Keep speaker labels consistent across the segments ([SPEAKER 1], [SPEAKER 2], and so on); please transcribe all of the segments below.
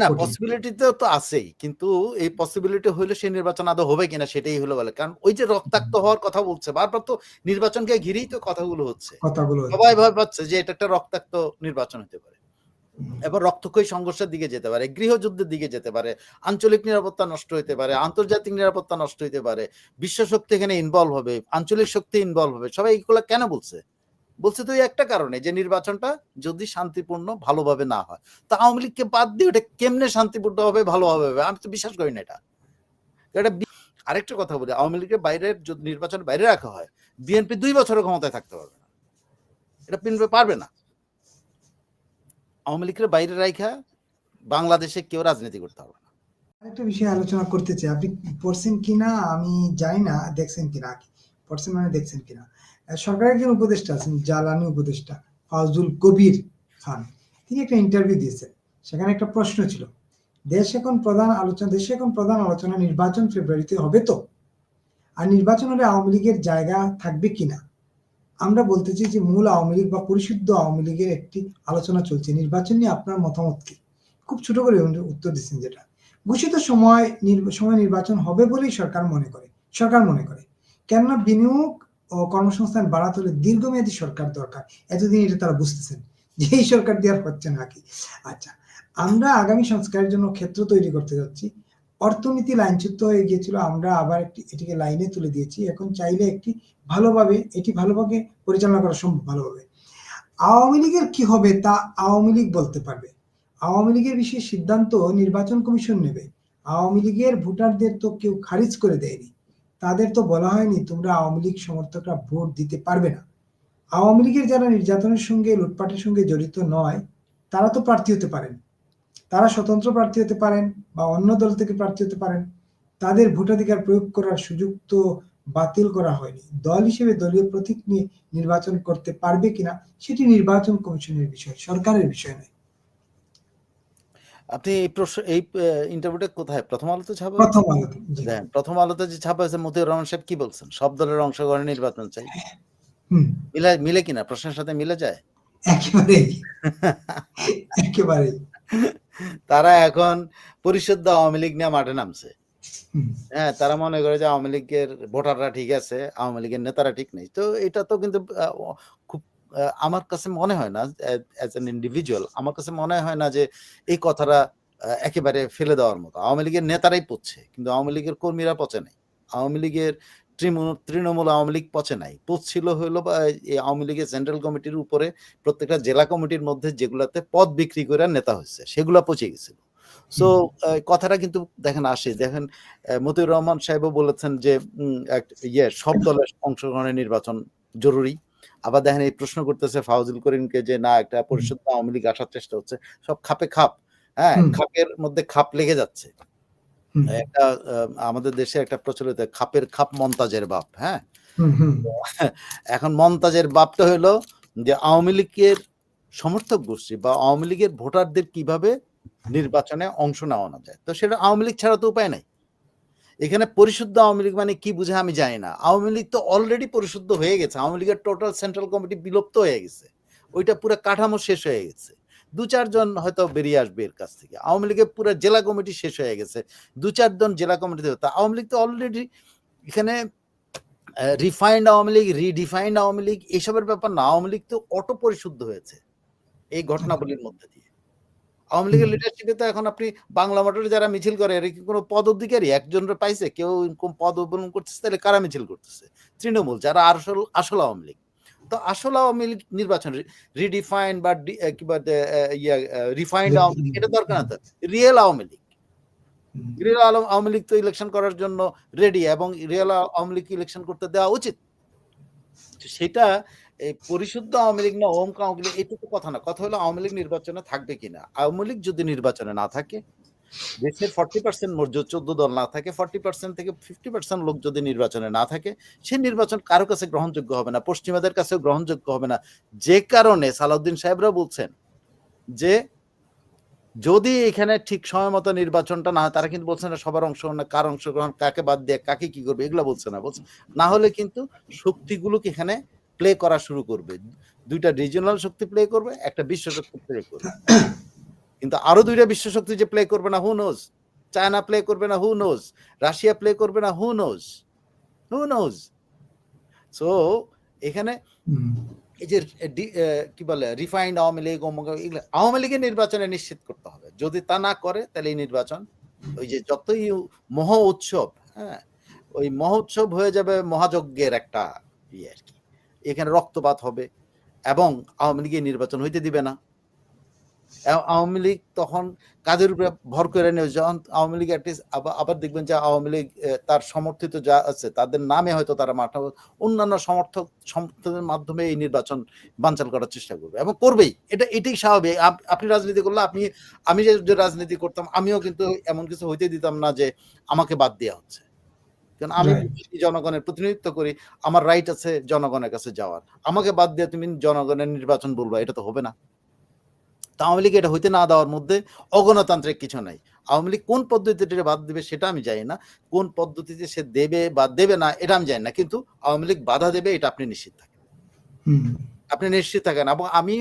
[SPEAKER 1] না পসিবিলিটি তো আছেই কিন্তু এই পসিবিলিটি হইলে সেই নির্বাচন আদৌ হবে কিনা সেটাই হলো বলে। কারণ ওই যে রক্তাক্ত হওয়ার কথা বলছে বারবার তো নির্বাচনকে ঘিরেই তো কথাগুলো হচ্ছে।
[SPEAKER 2] কথাগুলো
[SPEAKER 1] সবাই ভয় পাচ্ছে যে এটা একটা রক্তাক্ত নির্বাচন হতে পারে। এবার রক্তক্ষয়ী সংঘর্ষের দিকে যেতে পারে গৃহযুদ্ধের দিকে যেতে পারে আঞ্চলিক নিরাপত্তা নষ্ট হতে পারে আন্তর্জাতিক নিরাপত্তা নষ্ট হতে পারে বিশ্ব শক্তি এখানে ইনভলভ হবে আঞ্চলিক শক্তি ইনভলভ হবে সবাই এগুলো কেন বলছে? বলছে তো একটা কারণে যে নির্বাচনটা যদি শান্তিপূর্ণ ভালোভাবে না হয়। তা আওয়ামী লীগকে বাদ দিয়ে ওটা কেমনে শান্তিপূর্ণ হবে ভালোভাবে হবে? আমি তো বিশ্বাস করি না এটা। এটা আরেকটা কথা বলি, আওয়ামী লীগের বাইরের যদি নির্বাচন বাইরে রাখা হয়, বিএনপি দুই বছরের ক্ষমতায় থাকতে পারবে না। এটা বিএনপি পারবে না। আওয়ামী লীগের বাইরে রাখা বাংলাদেশে কেউ রাজনীতি করতে পারবে না।
[SPEAKER 2] আরেকটা বিষয়ে আলোচনা করতে চাই। আপনি পড়ছেন কিনা আমি জানি না, দেখছেন কিনা পড়ছেন মানে দেখছেন কিনা? সরকারের একজন উপদেষ্টা আছেন, জ্বালানি উপদেষ্টা ফাজুল কবির খান। তিনি একটা ইন্টারভিউ দিয়েছেন। সেখানে একটা প্রশ্ন ছিল, দেশ এখন প্রধান আলোচনা, দেশে এখন প্রধান আলোচনা নির্বাচন ফেব্রুয়ারিতে হবে তো? আর নির্বাচন হলে আওয়ামী লীগের জায়গা থাকবে কিনা? আমরা বলতে চাই যে মূল আওয়ামী লীগ বা পরিশুদ্ধ আওয়ামী লীগের একটি আলোচনা চলছে। নির্বাচন নিয়ে আপনার মতামত কি? খুব ছোট করে উত্তর দিচ্ছেন যেটা। ঘোষিত সময় সময় নির্বাচন হবে বলেই সরকার মনে করে, সরকার মনে করে। কেননা বিনিয়োগ ও কর্মসংস্থান বাড়াতে হলে দীর্ঘমেয়াদী সরকার দরকার। এতদিন এটা তারা বুঝতেছেন যে এই সরকার দিয়ে আর হচ্ছে না কি। আচ্ছা আমরা আগামী সংস্কারের জন্য ক্ষেত্র তৈরি করতে যাচ্ছি। অর্থনীতি লাইনচ্যুত হয়ে গিয়েছিল, আমরা আবার একটি, এটিকে লাইনে তুলে দিয়েছি। এখন চাইলে একটি ভালোভাবে, এটি ভালোভাবে পরিচালনা করা সম্ভব ভালোভাবে। আওয়ামী লীগের কি হবে তা আওয়ামী লীগ বলতে পারবে। আওয়ামী লীগের বিষয়ে সিদ্ধান্ত নির্বাচন কমিশন নেবে। আওয়ামী লীগের ভোটারদের তো কেউ খারিজ করে দেয়নি। তাদের তো বলা হয়নি তোমরা আওয়ামী লীগ সমর্থকরা ভোট দিতে পারবে না। আওয়ামী লীগের যারা নির্যাতনের সঙ্গে, লুটপাটের সঙ্গে জড়িত নয়, তারা তো প্রার্থী হতে পারেন। তারা স্বতন্ত্র প্রার্থী হতে পারেন বা অন্য দল থেকে প্রার্থী হতে পারেন। তাদের ভোটাধিকার প্রয়োগ করার সুযোগ তো বাতিল করা হয়নি। দল হিসেবে দলীয় প্রতীক নিয়ে নির্বাচন করতে পারবে কিনা, সেটি নির্বাচন কমিশনের বিষয়, সরকারের বিষয় নয়।
[SPEAKER 1] আপনি এই প্রশ্ন এই ইন্টারভিউটা কোথায়? প্রথম আলোতে ছাপা
[SPEAKER 2] প্রথম আলোতে।
[SPEAKER 1] প্রথম আলোতে যে ছাপা হয়েছে মতিউর রহমান সাহেব কি বলছেন? সব দলের অংশগ্রহণে নির্বাচন চাই।
[SPEAKER 2] হুম।
[SPEAKER 1] মিলে মিলে কিনা? প্রশ্নের সাথে মিলে যায়?
[SPEAKER 2] একেবারেই। একেবারেই।
[SPEAKER 1] তারা এখন পরিশুদ্ধ আওয়ামী লীগ নিয়ে মাঠে নামছে। হ্যাঁ তারা মনে করে যে আওয়ামী লীগের ভোটাররা ঠিক আছে আওয়ামী লীগের নেতারা ঠিক নেই। তো এটা তো কিন্তু খুব আমার কাছে মনে হয় না অ্যাজ এন ইন্ডিভিজুয়াল আমার কাছে মনে হয় না যে এই কথাটা একেবারে ফেলে দেওয়ার মতো। আওয়ামী লীগের নেতারাই পড়ছে কিন্তু আওয়ামী লীগের কর্মীরা পচে নাই। আওয়ামী লীগের তৃণমূল তৃণমূল আওয়ামী লীগ পচে নাই। পচছিল হইল বা এই আওয়ামী লীগের সেন্ট্রাল কমিটির উপরে প্রত্যেকটা জেলা কমিটির মধ্যে যেগুলাতে পদ বিক্রি করে নেতা হয়েছে সেগুলা পচে গেছিল। সো কথাটা কিন্তু দেখেন আসে দেখেন মতিউর রহমান সাহেবও বলেছেন যে এক- ইয়ে সব দলের অংশগ্রহণের নির্বাচন জরুরি। আবার দেখেন এই প্রশ্ন করতেছে ফাউজুল করিমকে যে না একটা পরিশুদ্ধ আওয়ামী লীগ আসার চেষ্টা হচ্ছে। সব খাপে খাপ হ্যাঁ? খাপের মধ্যে খাপ লেগে যাচ্ছে। একটা আমাদের দেশে একটা প্রচলিত খাপের খাপ মন্তাজের বাপ হ্যাঁ? এখন মমতাজের বাপটা হলো যে আওয়ামী লীগের সমর্থক গোষ্ঠী বা আওয়ামী লীগের ভোটারদের কীভাবে নির্বাচনে অংশ নেওয়ানো যায়? তো সেটা আওয়ামী লীগ ছাড়া তো উপায় নাই। এখানে পরিশুদ্ধ আওয়ামী লীগ মানে কি বুঝে আমি জানি না। আওয়ামী লীগ তো অলরেডি পরিশুদ্ধ হয়ে গেছে। আওয়ামী লীগের টোটাল সেন্ট্রাল কমিটি বিলুপ্ত হয়ে গেছে। ওইটা পুরো কাঠামো শেষ হয়ে গেছে। দু চারজন হয়তো বেরিয়ে আসবে এর কাছ থেকে। আওয়ামী লীগের পুরো জেলা কমিটি শেষ হয়ে গেছে। দু চারজন জেলা কমিটিতে তা আওয়ামী লীগ তো অলরেডি এখানে refined Awami League redefined Awami League, এসবের ব্যাপার না। আওয়ামী লীগ তো অটো পরিশুদ্ধ হয়েছে। এই ঘটনাবলীর মধ্যে দিয়ে। আওয়ামী লীগের লিডারশিপে তো এখন আপনি বাংলা মোটরে যারা মিছিল করে এর কি কোনো পদ অধিকারী একজনের পাইছে কেউ কোন পদ অবলম্বন করতেছে তাহলে কারা মিছিল করতেছে? তৃণমূল যারা আসল আসল আওয়ামী লীগ। তো আসল আওয়ামী লীগ নির্বাচন রিডিফাইন বা ডি- কি বা ইয়া রিফাইন্ড আওয়ামী লীগ এটা দরকার না real Awami League. Real Awami League তো ইলেকশন করার জন্য রেডি এবং রিয়েল আওয়ামী লীগ ইলেকশন করতে দেওয়া উচিত। সেটা এই পরিশুদ্ধ আওয়ামী লীগ না ওম আওয়ামী লীগ কথা না। কথা হলো আওয়ামী লীগ নির্বাচনে থাকবে কিনা? আওয়ামী লীগ যদি নির্বাচনে না থাকে, দেশের ফর্টি পার্সেন্ট চোদ্দ দল না থাকে ফর্টি পার্সেন্ট থেকে ফিফটি পার্সেন্ট লোক যদি নির্বাচনে না থাকে নির্বাচন কারও কাছে গ্রহণযোগ্য হবে না, পশ্চিমাদের গ্রহণযোগ্য হবে না। যে কারণে, সালাউদ্দিন সাহেবরা বলছেন যে, যদি এখানে ঠিক সময় মতো নির্বাচনটা না হয়, তারা কিন্তু বলছে না সবার অংশগ্রহণ কার অংশগ্রহণ, কাকে বাদ দিয়ে, কাকে কি করবে, এগুলো বলছে না। বলছে, না হলে কিন্তু শক্তিগুলোকে এখানে প্লে করা শুরু করবে। দুইটা রিজিওনাল শক্তি প্লে করবে একটা বিশ্ব শক্তি প্লে করবে। কিন্তু আরও দুইটা বিশ্বশক্তি যে প্লে করবে না হু নোজ চায়না প্লে করবে না হু নোজ রাশিয়া প্লে করবে না who knows who knows so এখানে এই যে কি বলে রিফাইন্ড আওয়ামী লীগ এগুলো আওয়ামী লীগের নির্বাচনে নিশ্চিত করতে হবে। যদি তা না করে তাহলে এই নির্বাচন ওই যে যতই মহ উৎসব হ্যাঁ ওই মহোৎসব হয়ে যাবে মহাযজ্ঞের একটা ইয়ে আর কি। এখানে রক্তপাত হবে এবং আওয়ামী লীগের নির্বাচন হইতে দিবে না। আওয়ামী লীগ তখন কাদের উপরে ভর করে নেবে যখন আওয়ামী লীগ অ্যাটলিস্ট আবার দেখবেন যে আওয়ামী লীগ তার সমর্থিত যা আছে, তাদের নামে হয়তো তারা মাঠা, অন্যান্য সমর্থক সমর্থনের মাধ্যমে এই নির্বাচন বানচাল করার চেষ্টা করবে এবং করবেই। এটা, এটাই স্বাভাবিক। আপ- আপনি রাজনীতি করলে আপনি, আমি যে রাজনীতি করতাম, আমিও কিন্তু এমন কিছু হইতে দিতাম না যে আমাকে বাদ দেওয়া হচ্ছে। কারণ আমি জনগণের প্রতিনিধিত্ব করি আমার রাইট আছে জনগণের কাছে যাওয়ার। আমাকে বাদ দিয়ে তুমি জনগণের নির্বাচন বলব এটা তো হবে না। তা আওয়ামী লীগ এটা হইতে না দেওয়ার মধ্যে অগণতান্ত্রিক কিছু নাই। আওয়ামী লীগ কোন পদ্ধতিতে বাদ দেবে সেটা আমি জানি না। কোন পদ্ধতিতে সে দেবে বা দেবে না এটা আমি জানি না। কিন্তু আওয়ামী লীগ বাধা দেবে এটা আপনি নিশ্চিত থাকেন। আপনি নিশ্চিত থাকেন। এবং আমি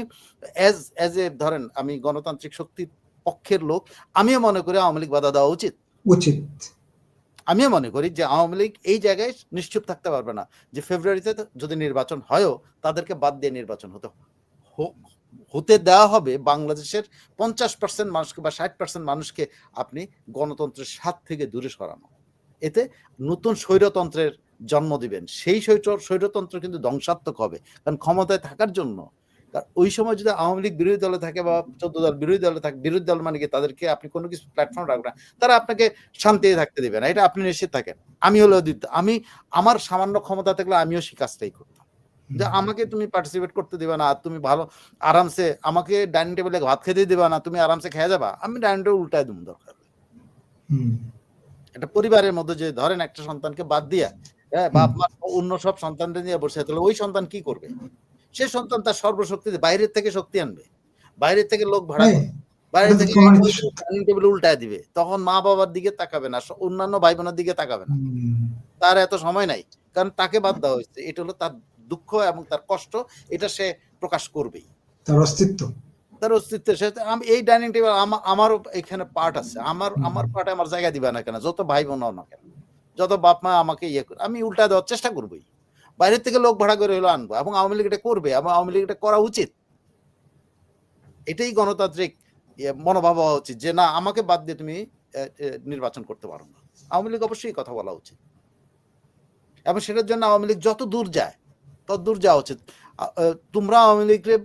[SPEAKER 1] অ্যাজ অ্যাজ এ ধরেন আমি গণতান্ত্রিক শক্তির পক্ষের লোক আমিও মনে করি আওয়ামী লীগ বাধা দেওয়া উচিত।
[SPEAKER 2] উচিত।
[SPEAKER 1] আমিও মনে করি যে আওয়ামী লীগ এই জায়গায় নিশ্চুপ থাকতে পারবে না, যে ফেব্রুয়ারিতে যদি নির্বাচন হয়ও তাদেরকে বাদ দিয়ে নির্বাচন হতে হতে দেওয়া হবে। বাংলাদেশের পঞ্চাশ পার্সেন্ট মানুষকে বা ষাট পার্সেন্ট মানুষকে আপনি গণতন্ত্রের স্বাদ থেকে দূরে সরানো। এতে নতুন স্বৈরতন্ত্রের জন্ম দিবেন। সেই স্বৈর- স্বৈরতন্ত্র কিন্তু ধ্বংসাত্মক হবে। কারণ ক্ষমতায় থাকার জন্য ওই সময় যদি আওয়ামী লীগ বিরোধী দলে থাকে বা চোদ্দ দল বিরোধী দলে থাকে বিরোধী দল মানে কি? তাদেরকে আপনি কোনো কিছু প্ল্যাটফর্ম রাখবেন না। তারা আপনাকে শান্তিতে থাকতে দিবে না। এটা আপনি নিশ্চিত থাকেন। আমি দিত আমি আমার সামান্য ক্ষমতা থাকলে আমিও সেই কাজটাই করতাম। যে আমাকে তুমি পার্টিসিপেট করতে দিবে না আর তুমি ভালো আরামসে আমাকে ডাইনিং টেবিলে ভাত খেতে দেবে না তুমি আরামসে খেয়ে যাবা আমি ডাইনিং টেবিল উল্টায় দিব দরকার। একটা পরিবারের মধ্যে যে ধরেন একটা সন্তানকে বাদ দিয়া হ্যাঁ বাপ মা অন্য সব সন্তানদের নিয়ে বসে তাহলে ওই সন্তান কি করবে? সে সন্তান তার সর্বশক্তি বাইরের থেকে শক্তি আনবে। বাইরের থেকে লোক ভাড়া
[SPEAKER 2] হ্যাঁ,
[SPEAKER 1] বাইরে থেকে ডাইনিং টেবিল উল্টায় দিবে। তখন মা বাবার দিকে তাকাবে না অন্যান্য ভাই বোনের দিকে তাকাবে না। তার এত সময় নাই। কারণ তাকে বাদ দেওয়া হয়েছে। এটা হলো তার দুঃখ এবং তার কষ্ট। এটা সে প্রকাশ করবেই।
[SPEAKER 2] তার অস্তিত্ব।
[SPEAKER 1] তার অস্তিত্বের সাথে আমি এই ডাইনিং টেবিল আমারও এখানে পার্ট আছে। আমার আমার পার্টে আমার জায়গা দিবে না কেন? যত ভাই বোন না কেন? যত বাপ মা আমাকে ইয়ে করে আমি উল্টা দেওয়ার চেষ্টা করবোই। বাইরের থেকে লোক ভাড়া করে হলো আনব এবং আওয়ামী লীগ এটা করবে এবং আওয়ামী লীগ এটা করা উচিত। এটাই গণতান্ত্রিক ইয়ে মনোভাব হওয়া উচিত যে না, আমাকে বাদ দিয়ে তুমি নির্বাচন করতে পারো না। আওয়ামী লীগ অবশ্যই কথা বলা উচিত। এবং সেটার জন্য আওয়ামী লীগ যত দূর যায়, তত দূর যাওয়া উচিত। তোমরা আওয়ামী লীগকে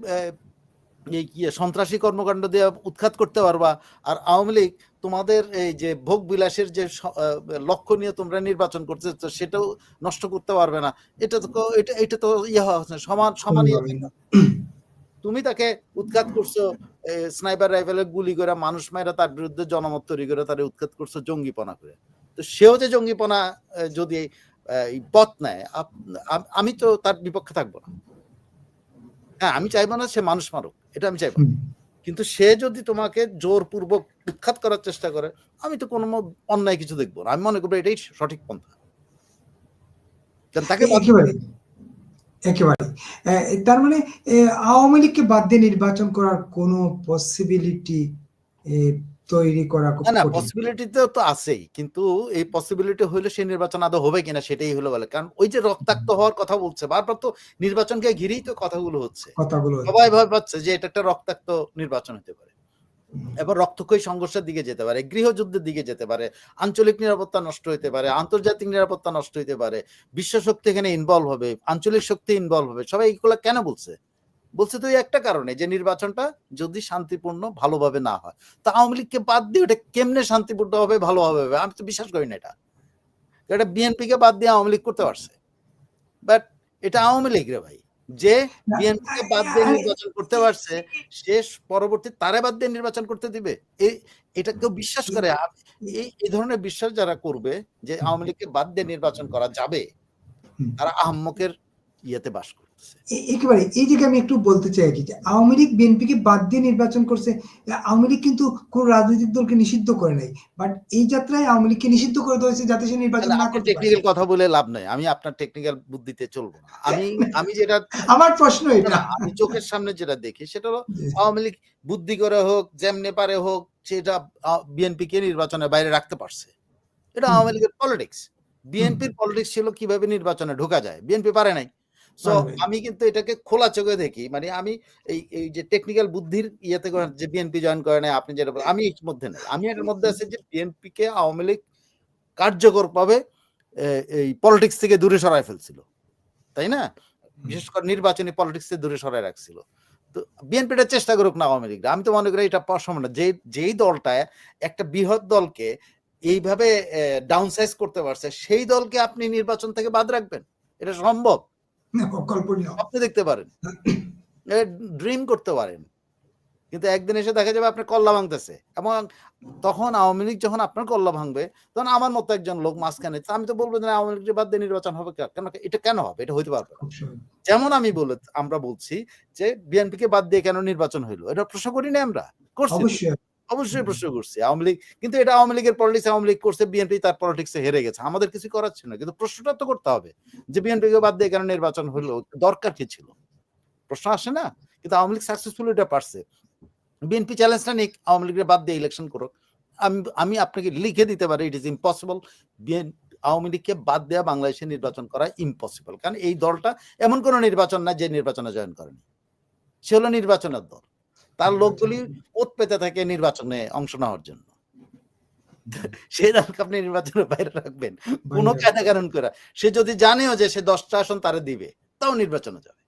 [SPEAKER 1] এই সন্ত্রাসী কর্মকাণ্ড দিয়ে উৎখাত করতে পারবা, আর আওয়ামী লীগ তোমাদের এই যে ভোগ বিলাসের যে লক্ষ্য নিয়ে তোমরা নির্বাচন করতে চাচ্ছ, সেটাও নষ্ট করতে পারবে না। এটা তো এটা এটা তো ইয়ে হচ্ছে সমান সমান। তুমি তাকে উৎখাত করছ স্নাইপার রাইফেলে গুলি করে মানুষ মায়েরা তার বিরুদ্ধে জনমত তৈরি করে তারে উৎখাত করছ জঙ্গিপনা করে। তো সেও যে জঙ্গিপনা যদি পথ নেয় আমি তো তার বিপক্ষে থাকব না। হ্যাঁ আমি চাইব না সে মানুষ মারুক এটা আমি চাইব না। কিন্তু সে যদি তোমাকে জোরপূর্বক উৎখাত করার চেষ্টা করে আমি তো কোনো অন্যায় কিছু দেখব না। আমি মনে করব এটাই সঠিক পন্থা। তাকে
[SPEAKER 2] একেবারে। তার মানে আওয়ামী লীগকে বাদ দিয়ে নির্বাচন করার কোনো পসিবিলিটি তৈরি করা খুব
[SPEAKER 1] না পসিবিলিটি তো আছেই কিন্তু এই পসিবিলিটি হইলে সেই নির্বাচন আদৌ হবে কিনা সেটাই হলো বলে। কারণ ওই যে রক্তাক্ত হওয়ার কথা বলছে বারবার তো নির্বাচনকে ঘিরেই তো কথাগুলো হচ্ছে।
[SPEAKER 2] কথাগুলো
[SPEAKER 1] সবাই ভয় পাচ্ছে যে এটা একটা রক্তাক্ত নির্বাচন হতে পারে। এবার রক্তক্ষয়ী সংঘর্ষের দিকে যেতে পারে গৃহযুদ্ধের দিকে যেতে পারে আঞ্চলিক নিরাপত্তা নষ্ট হতে পারে আন্তর্জাতিক নিরাপত্তা নষ্ট হতে পারে বিশ্ব শক্তি এখানে ইনভলভ হবে আঞ্চলিক শক্তি ইনভলভ হবে সবাই এইগুলো কেন বলছে? বলছে তো একটা কারণে যে নির্বাচনটা যদি শান্তিপূর্ণ ভালোভাবে না হয়। তা আওয়ামী লীগকে বাদ দিয়ে ওটা কেমনে শান্তিপূর্ণ হবে ভালোভাবে হবে? আমি তো বিশ্বাস করি না এটা। এটা বিএনপি কে বাদ দিয়ে আওয়ামী লীগ করতে পারছে। বাট এটা আওয়ামী লীগ রে ভাই। যে
[SPEAKER 2] না,
[SPEAKER 1] বিএনপি কে বাদ দিয়ে নির্বাচন করতে পারছে শেষ পরবর্তী তারে বাদ দিয়ে নির্বাচন করতে দিবে? এই এটা কেউ বিশ্বাস করে? এই এই ধরনের বিশ্বাস যারা করবে যে আওয়ামী লীগকে বাদ দিয়ে নির্বাচন করা যাবে তারা আহম্মকের ইয়েতে বাস করতেছে।
[SPEAKER 2] একেবারে এই জায়গায় আমি একটু বলতে চাই কি যে আওয়ামী লীগ বিএনপিকে বাদ দিয়ে নির্বাচন করছে আওয়ামী লীগ কিন্তু কোন রাজনৈতিক দলকে নিষিদ্ধ করে নাই। বাট এই যাত্রায় আওয়ামী লীগকে নিষিদ্ধ করে দেওয়া হয়েছে যাতে সে নির্বাচন না করতে
[SPEAKER 1] টেকনিক্যাল কথা বলে লাভ নাই। আমি আপনার টেকনিক্যাল বুদ্ধিতে চলবো না। আমি আমি যেটা
[SPEAKER 2] আমার প্রশ্ন এটা।
[SPEAKER 1] আমি চোখের সামনে যেটা দেখি সেটা হলো আওয়ামী লীগ বুদ্ধি করে হোক যেমনে পারে হোক সেটা বিএনপি কে নির্বাচনের বাইরে রাখতে পারছে। এটা আওয়ামী লীগের পলিটিক্স বিএনপির পলিটিক্স ছিল কীভাবে নির্বাচনে ঢোকা যায়। বিএনপি পারে নাই। সো আমি কিন্তু এটাকে খোলা চোখে দেখি। মানে আমি এই এই যে টেকনিক্যাল বুদ্ধির ইয়েতে যে বিএনপি জয়েন করে নাই আপনি যেটা আমি এর মধ্যে নেই। আমি এর মধ্যে আছি যে বিএনপি কে আওয়ামী লীগ কার্যকরভাবে এ, এই পলিটিক্স থেকে দূরে সরায় ফেলছিল। তাই না? বিশেষ করে নির্বাচনী পলিটিক্স থেকে দূরে সরায় রাখছিল। তো বিএনপিটা চেষ্টা করুক না আওয়ামী লীগরা। আমি তো মনে করি এটা সম্ভব না। যে যেই দলটায় একটা বৃহৎ দলকে এইভাবে ডাউন সাইজ করতে পারছে সেই দলকে আপনি নির্বাচন থেকে বাদ রাখবেন। এটা সম্ভব।
[SPEAKER 2] কল্পনীয়
[SPEAKER 1] আপনি দেখতে পারেন। ড্রিম করতে পারেন। কিন্তু একদিন এসে দেখা যাবে আপনার কল্লা ভাঙতেছে। এবং তখন আওয়ামী লীগ যখন আপনার কল্লা ভাঙবে তখন আমার মতো একজন লোক মাঝখানে আমি তো বলব যে আওয়ামী লীগের বাদ দিয়ে নির্বাচন হবে কেন এটা কেন হবে? এটা হইতে পারবে। যেমন আমি বলে আমরা বলছি যে বিএনপি কে বাদ দিয়ে কেন নির্বাচন হইল? এটা প্রশ্ন করিনি আমরা। করছি।
[SPEAKER 2] অবশ্যই
[SPEAKER 1] প্রশ্ন করছি। আওয়ামী লীগ কিন্তু এটা আওয়ামী লীগের পলিটিক্স আওয়ামী লীগ করছে বিএনপি তার পলিটিক্সে হেরে গেছে। আমাদের কিছু করার ছিল না। কিন্তু প্রশ্নটা তো করতে হবে যে বিএনপি কে বাদ দিয়ে কেন নির্বাচন হলো দরকার কি ছিল? প্রশ্ন আসে না? কিন্তু আওয়ামী লীগ সাকসেসফুল এটা পারছে। বিএনপি চ্যালেঞ্জটা নিক আওয়ামী লীগের বাদ দিয়ে ইলেকশন করুক। আমি আমি আপনাকে লিখে দিতে পারি ইট ইজ ইম্পসিবল আওয়ামী লীগকে বাদ দেওয়া বাংলাদেশে নির্বাচন করা ইম্পসিবল কারণ এই দলটা এমন কোনো নির্বাচন না যে নির্বাচনে জয়েন করেনি। সে হলো নির্বাচনের দল। তার লোকগুলি ওত পেতে থাকে নির্বাচনে অংশ নেওয়ার জন্য। সেই দলকে আপনি নির্বাচনের বাইরে রাখবেন। কোনো কায়দা কারণ করে। সে যদি জানেও যে সে দশটা আসন তারে দিবে তাও নির্বাচনে যাবে।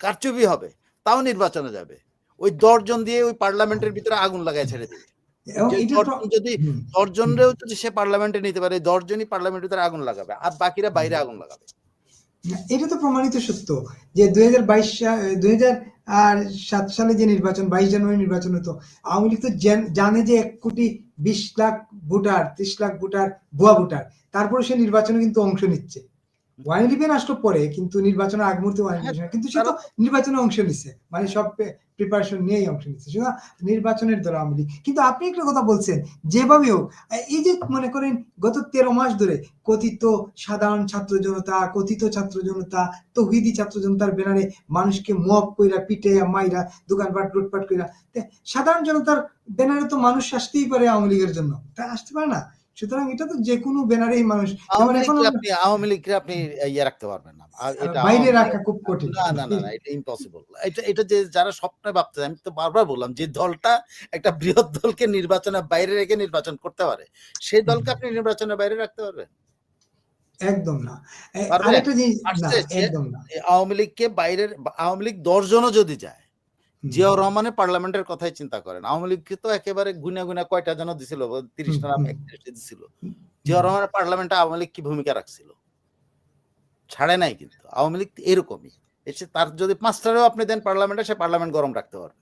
[SPEAKER 1] কারচুপি হবে তাও নির্বাচনে যাবে। ওই দশজন দিয়ে ওই পার্লামেন্টের ভিতরে আগুন লাগায় ছেড়ে দিবে। যদি দশজনরেও যদি সে পার্লামেন্টে নিতে পারে দশজনই পার্লামেন্টের ভিতরে আগুন লাগাবে আর বাকিরা বাইরে আগুন লাগাবে।
[SPEAKER 2] এটা তো প্রমাণিত সত্য যে দুই হাজার বাইশ দুই হাজার আর সাত সালে যে নির্বাচন, বাইশ জানুয়ারি নির্বাচন হতো, আওয়ামী লীগ তো জানে যে এক কোটি বিশ লাখ ভোটার, ত্রিশ লাখ ভোটার, ভুয়া ভোটার তারপরে সে নির্বাচনে কিন্তু অংশ নিচ্ছে। ওয়ান ইলেভেন আসলো পরে কিন্তু নির্বাচনের আগ মুহূর্তে ওয়ান ইলেভেন কিন্তু সে তো নির্বাচনে অংশ নিচ্ছে মানে সব প্রিপারেশন নিয়েই অংশ নিচ্ছে সুতরাং নির্বাচনের দল আওয়ামী লীগ। কিন্তু আপনি একটা কথা বলছেন যেভাবে হোক এই যে মনে করেন গত তেরো মাস ধরে কথিত সাধারণ ছাত্র জনতা কথিত ছাত্র জনতা তৌহিদি ছাত্র জনতার ব্যানারে মানুষকে মপ কইরা পিটে মাইরা দোকানপাট লুটপাট কইরা সাধারণ জনতার ব্যানারে তো মানুষ আসতেই পারে আওয়ামী লীগের জন্য। তা আসতে পারে না? সুতরাং এটা তো যে কোনো ব্যানারেই মানুষ
[SPEAKER 1] আওয়ামী লীগকে আপনি আওয়ামী লীগকে আপনি ইয়ে রাখতে পারবেন না। এটা
[SPEAKER 2] বাইরে রাখা খুব কঠিন।
[SPEAKER 1] না না না এটা ইম্পসিবল এটা এটা যে যারা স্বপ্নে ভাবতে আমি তো বারবার বললাম যে দলটা একটা বৃহৎ দলকে নির্বাচনের বাইরে রেখে নির্বাচন করতে পারে সেই দলকে আপনি নির্বাচনের বাইরে রাখতে পারবেন?
[SPEAKER 2] একদম না। আরেকটা জিনিস না একদম না।
[SPEAKER 1] আওয়ামী লীগকে বাইরের আওয়ামী লীগ দশজনও যদি যায়। জিয়াউর রহমানের পার্লামেন্টের কথাই চিন্তা করেন। আওয়ামী লীগকে তো একেবারে গুনা গুনা কয়টা যেন দিছিল তিরিশটা নাম। একত্রিশটা দিছিল। জিয়াউর রহমানের পার্লামেন্টে আওয়ামী লীগ কি ভূমিকা রাখছিল? ছাড়ে নাই কিন্তু। আওয়ামী লীগ এরকমই। এসে তার যদি পাঁচটারেও আপনি দেন পার্লামেন্টে সে পার্লামেন্ট গরম রাখতে পারবে।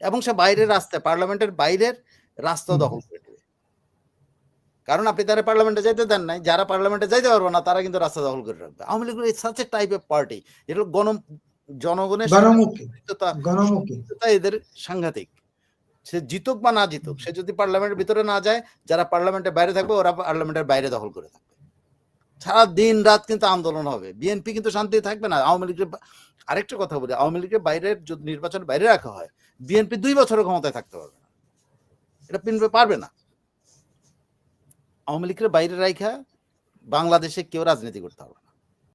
[SPEAKER 1] এবং সে বাইরের রাস্তায় পার্লামেন্টের বাইরের রাস্তা দখল করে দেবে কারণ আপনি তারা পার্লামেন্টে যাইতে দেন নাই যারা পার্লামেন্টে যাইতে পারবে না তারা কিন্তু রাস্তা দখল করে রাখবে। Awami League such a type of party যেটা গণ জনগণের এদের সাংঘাতিক। সে জিতুক বা না জিতুক সে যদি পার্লামেন্টের ভিতরে না যায় যারা পার্লামেন্টের বাইরে থাকবে ওরা পার্লামেন্টের বাইরে দখল করে থাকবে। সারা দিন রাত কিন্তু আন্দোলন হবে। বিএনপি কিন্তু শান্তি থাকবে না। আওয়ামী লীগের আরেকটা কথা বলি আওয়ামী লীগের বাইরে যদি নির্বাচন বাইরে রাখা হয় বিএনপি দুই বছরের ক্ষমতায় থাকতে পারবে না। এটা পিনবে পারবে না। আওয়ামী লীগের বাইরে রাখা বাংলাদেশে কেউ রাজনীতি করতে পারবে না।